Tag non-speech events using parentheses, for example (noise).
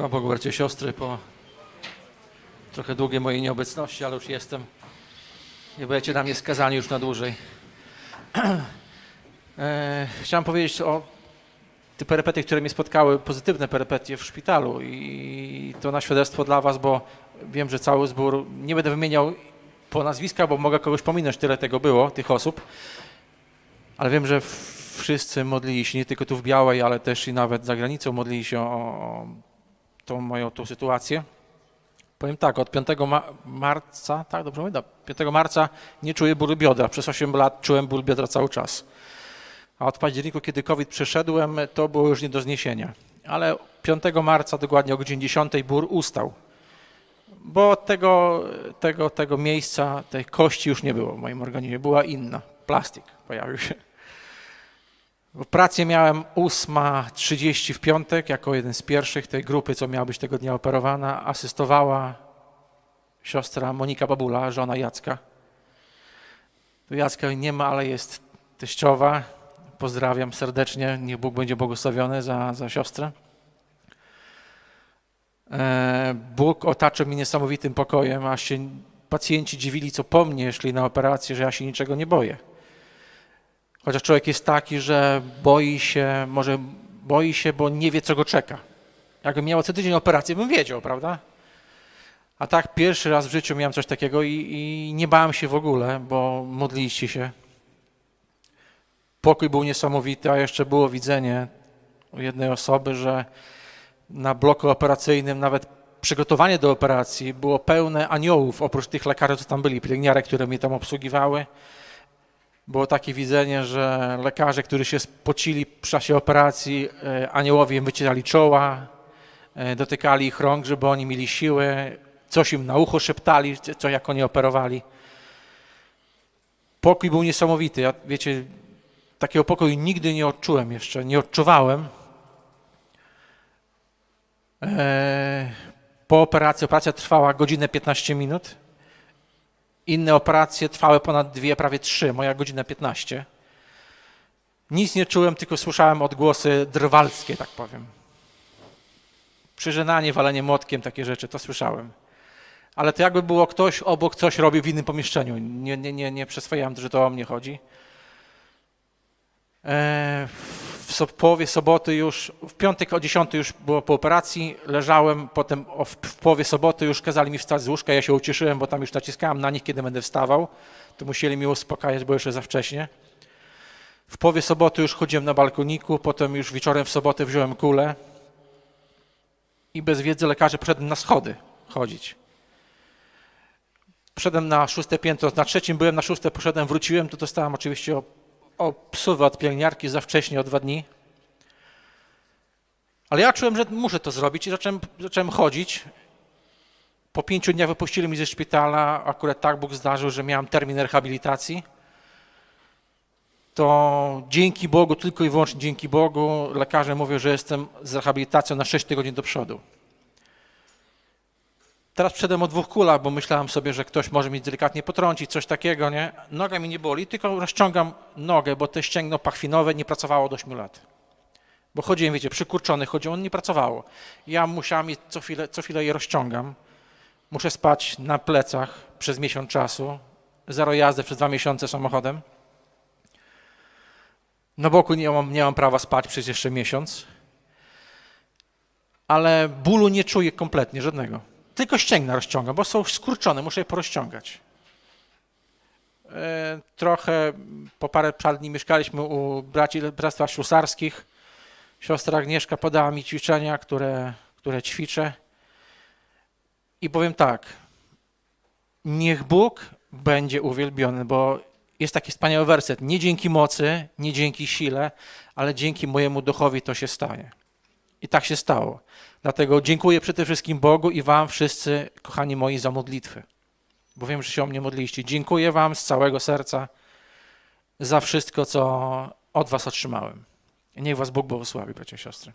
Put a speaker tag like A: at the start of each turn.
A: Chwała Bogu, bracia i siostry, po trochę długiej mojej nieobecności, ale już jestem. Nie będziecie na mnie skazani już na dłużej. (clears throat) e, chciałem powiedzieć o te perypetie, które mnie spotkały, pozytywne perypetie w szpitalu i to na świadectwo dla was, bo wiem, że cały zbór, nie będę wymieniał po nazwiskach, bo mogę kogoś pominąć, tyle tego było, tych osób, ale wiem, że wszyscy modlili się, nie tylko tu w Białej, ale też i nawet za granicą modlili się o tą moją tą sytuację. Powiem tak, od 5 ma- marca, tak dobrze mówię, 5 marca nie czuję bólu biodra. Przez 8 lat czułem ból biodra cały czas. A od październiku, kiedy COVID przeszedłem, to było już nie do zniesienia. Ale 5 marca, dokładnie o godzinie 10 ból ustał. Bo tego, tego, tego miejsca, tej kości już nie było w moim organizmie, była inna. Plastik pojawił się. W pracy miałem 8.30 w piątek, jako jeden z pierwszych tej grupy, co miała być tego dnia operowana. Asystowała siostra Monika Babula, żona Jacka. Tu Jacka nie ma, ale jest teściowa. Pozdrawiam serdecznie, niech Bóg będzie błogosławiony za, za siostrę. E, Bóg otaczył mnie niesamowitym pokojem, aż się pacjenci dziwili, co po mnie szli na operację, że ja się niczego nie boję. Chociaż człowiek jest taki, że boi się, może boi się, bo nie wie, co go czeka. Jakbym miał co tydzień operację, bym wiedział, prawda? A tak pierwszy raz w życiu miałem coś takiego i, i nie bałem się w ogóle, bo modliliście się. Pokój był niesamowity, a jeszcze było widzenie u jednej osoby, że na bloku operacyjnym nawet przygotowanie do operacji było pełne aniołów, oprócz tych lekarzy, co tam byli, pielęgniarek, które mnie tam obsługiwały było takie widzenie, że lekarze, którzy się spocili w czasie operacji, e, aniołowie im wycierali czoła, e, dotykali ich rąk, żeby oni mieli siłę, coś im na ucho szeptali, co jak oni operowali. Pokój był niesamowity. Ja, wiecie, takiego pokoju nigdy nie odczułem jeszcze, nie odczuwałem. E, Po operacji, operacja trwała godzinę 15 minut. Inne operacje trwały ponad dwie, prawie trzy, moja godzina 15. Nic nie czułem, tylko słyszałem odgłosy drwalskie, tak powiem. Przyżynanie, walenie młotkiem, takie rzeczy, to słyszałem. Ale to jakby było ktoś obok coś robił w innym pomieszczeniu. Nie, nie, nie, nie przeswajałem, że to o mnie chodzi. E, W połowie soboty już, w piątek o 10 już było po operacji, leżałem, potem w połowie soboty już kazali mi wstać z łóżka, ja się ucieszyłem, bo tam już naciskałem na nich, kiedy będę wstawał, to musieli mi uspokajać, bo jeszcze za wcześnie. W połowie soboty już chodziłem na balkoniku, potem już wieczorem w sobotę wziąłem kulę i bez wiedzy lekarzy poszedłem na schody chodzić. Poszedłem na szóste piętro, na trzecim byłem, na szóste poszedłem, wróciłem, to dostałem oczywiście o, psówę od pielęgniarki za wcześnie, o dwa dni. Ale ja czułem, że muszę to zrobić i zacząłem, zacząłem chodzić. Po pięciu dniach wypuścili mnie ze szpitala, akurat tak Bóg zdarzył, że miałem termin rehabilitacji. To dzięki Bogu, tylko i wyłącznie dzięki Bogu, lekarze mówią, że jestem z rehabilitacją na 6 tygodni do przodu. Teraz przedem o dwóch kulach, bo myślałem sobie, że ktoś może mi delikatnie potrącić, coś takiego, nie? Noga mi nie boli, tylko rozciągam nogę, bo te ścięgno pachwinowe nie pracowało od 8 lat. Bo chodziłem, wiecie, przykurczony chodziłem, on nie pracowało. Ja musiałem co chwilę, co chwilę je rozciągam. Muszę spać na plecach przez miesiąc czasu. Zero jazdy przez dwa miesiące samochodem. Na boku nie mam, nie mam prawa spać przez jeszcze miesiąc. Ale bólu nie czuję kompletnie, żadnego. Tylko ścięgna rozciągam, bo są skurczone, muszę je porozciągać. E, Trochę po parę dni mieszkaliśmy u braci Bractwa Ślusarskich. Siostra Agnieszka podała mi ćwiczenia, które, które ćwiczę. I powiem tak, niech Bóg będzie uwielbiony, bo jest taki wspaniały werset. Nie dzięki mocy, nie dzięki sile, ale dzięki mojemu duchowi to się stanie. I tak się stało. Dlatego dziękuję przede wszystkim Bogu i Wam wszyscy, kochani moi, za modlitwy. Bo wiem, że się o mnie modliliście. Dziękuję Wam z całego serca za wszystko, co od Was otrzymałem. Niech Was Bóg błogosławi, bracia i siostry.